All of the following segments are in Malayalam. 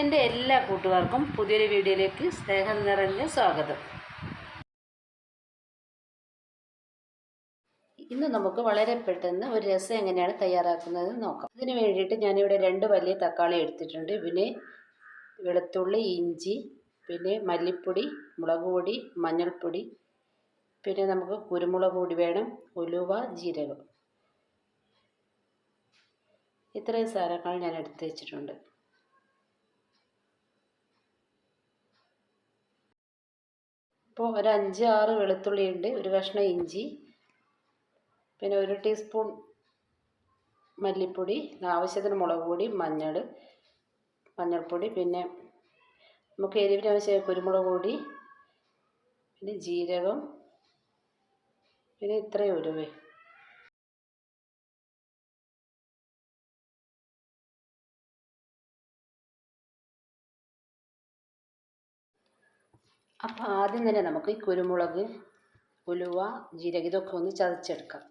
എന്റെ എല്ലാ കൂട്ടുകാർക്കും പുതിയൊരു വീഡിയോയിലേക്ക് സ്നേഹം നിറഞ്ഞ സ്വാഗതം. ഇന്ന് നമുക്ക് വളരെ പെട്ടെന്ന് ഒരു രസം എങ്ങനെയാണ് തയ്യാറാക്കുന്നത് നോക്കാം. അതിന് വേണ്ടിയിട്ട് ഞാനിവിടെ രണ്ട് വലിയ തക്കാളി എടുത്തിട്ടുണ്ട്. പിന്നെ വെളുത്തുള്ളി ഇഞ്ചി പിന്നെ മല്ലിപ്പൊടി മുളക് പൊടി മഞ്ഞൾപ്പൊടി പിന്നെ നമുക്ക് കുരുമുളക് പൊടി വേണം ഉലുവ ജീരകം. ഇത്രയും സാധനങ്ങൾ ഞാൻ എടുത്ത് വെച്ചിട്ടുണ്ട്. ഇപ്പോൾ ഒരു അഞ്ച് ആറ് വെളുത്തുള്ളി ഉണ്ട് ഒരു കഷ്ണം ഇഞ്ചി പിന്നെ ഒരു ടീസ്പൂൺ മല്ലിപ്പൊടി ആവശ്യത്തിന് മുളക് പൊടി മഞ്ഞൾ മഞ്ഞൾപ്പൊടി പിന്നെ നമുക്ക് എരിവിന് ആവശ്യമായ കുരുമുളക് പൊടി പിന്നെ ജീരകം പിന്നെ ഇത്രയും ഉലുവേ അപ്പോൾ ആദ്യം തന്നെ നമുക്ക് ഈ കുരുമുളക് ഉലുവ ജീരകം ഇതൊക്കെ ഒന്ന് ചതച്ചെടുക്കാം.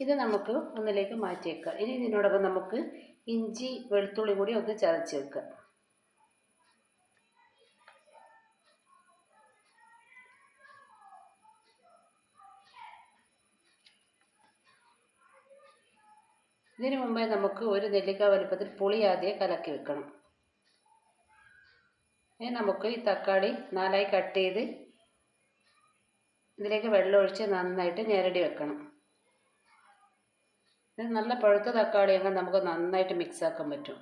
ഇത് നമുക്ക് ഒന്നിലേക്ക് മാറ്റിയേക്കാം. ഇനി ഇതിനോടൊപ്പം നമുക്ക് ഇഞ്ചി വെളുത്തുള്ളി കൂടി ഒന്ന് ചതച്ച് ഇതിന് മുമ്പേ നമുക്ക് ഒരു നെല്ലിക്ക വലുപ്പത്തിൽ പുളി ആദ്യം കലക്കി വെക്കണം. ഇനി നമുക്ക് ഈ തക്കാളി നാലായി കട്ട് ചെയ്ത് ഇതിലേക്ക് വെള്ളം ഒഴിച്ച് നന്നായിട്ട് ഞെരടി വെക്കണം. ഇത് നല്ല പഴുത്ത തക്കാളിയൊക്കെ നമുക്ക് നന്നായിട്ട് മിക്സ് ആക്കാൻ പറ്റും.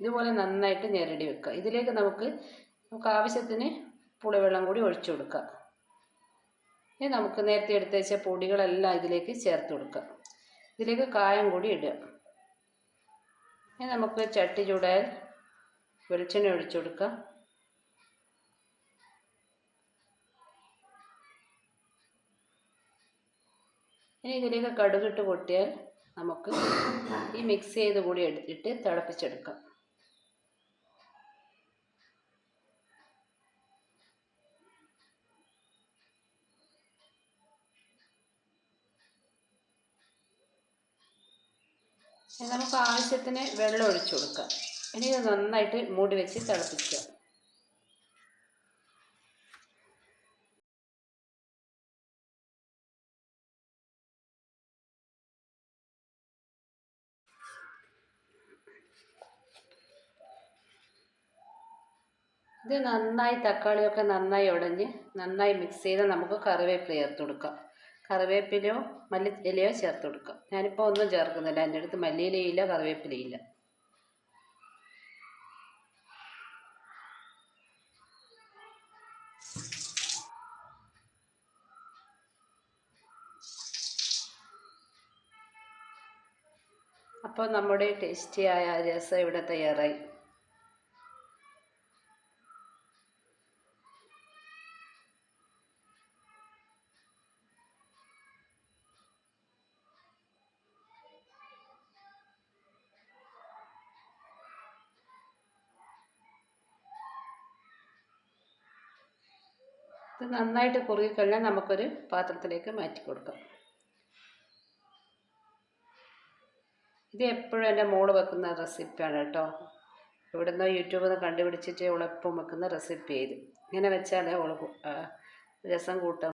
ഇതുപോലെ നന്നായിട്ട് ഞെരടി വെക്കുക. ഇതിലേക്ക് നമുക്ക് നമുക്ക് ആവശ്യത്തിന് പുളിവെള്ളം കൂടി ഒഴിച്ചു കൊടുക്കുക. ഇനി നമുക്ക് നേരത്തെ എടുത്ത് വെച്ച പൊടികളെല്ലാം ഇതിലേക്ക് ചേർത്ത് കൊടുക്കുക. ഇതിലേക്ക് കായം കൂടി ഇടുക. ഇനി നമുക്ക് ചട്ടി ചൂടായാൽ വെളിച്ചെണ്ണ ഒഴിച്ചു കൊടുക്കാം ഇനി ഇതിലേക്ക് കടുകിട്ട് പൊട്ടിയാൽ നമുക്ക് ഈ മിക്സ് ചെയ്ത് കൂടി എടുത്തിട്ട് തിളപ്പിച്ചെടുക്കാം. നമുക്ക് ആവശ്യത്തിന് വെള്ളം ഒഴിച്ചു കൊടുക്കാം. ഇനി ഇത് നന്നായിട്ട് മൂടി വെച്ച് തിളപ്പിക്കുക. ഇത് നന്നായി തക്കാളിയൊക്കെ നന്നായി ഉടഞ്ഞ് നന്നായി മിക്സ് ചെയ്ത് നമുക്ക് കറിവേപ്പില ചേർത്ത് കൊടുക്കാം. കറിവേപ്പിലയോ മല്ലി ഇലയോ ചേർത്ത് കൊടുക്കുക. ഞാനിപ്പോൾ ഒന്നും ചേർക്കുന്നില്ല. എന്റെ അടുത്ത് മല്ലിയിലയില്ല കറിവേപ്പിലയില്ല അപ്പോൾ നമ്മുടെ ടേസ്റ്റിയായ രസം ഇവിടെ തയ്യാറായി. ഇത് നന്നായിട്ട് കുറുകിക്കഴിഞ്ഞാൽ നമുക്കൊരു പാത്രത്തിലേക്ക് മാറ്റി കൊടുക്കാം. ഇത് എപ്പോഴും എന്റെ മോൾ വെക്കുന്ന റെസിപ്പിയാണ് കേട്ടോ. ഇവിടുന്ന് യൂട്യൂബിൽ നിന്ന് കണ്ടുപിടിച്ചിട്ട് അവളെപ്പം വെക്കുന്ന റെസിപ്പി ഇത് ഇങ്ങനെ വെച്ചാലേ അവൾ രസം കൂട്ടാൻ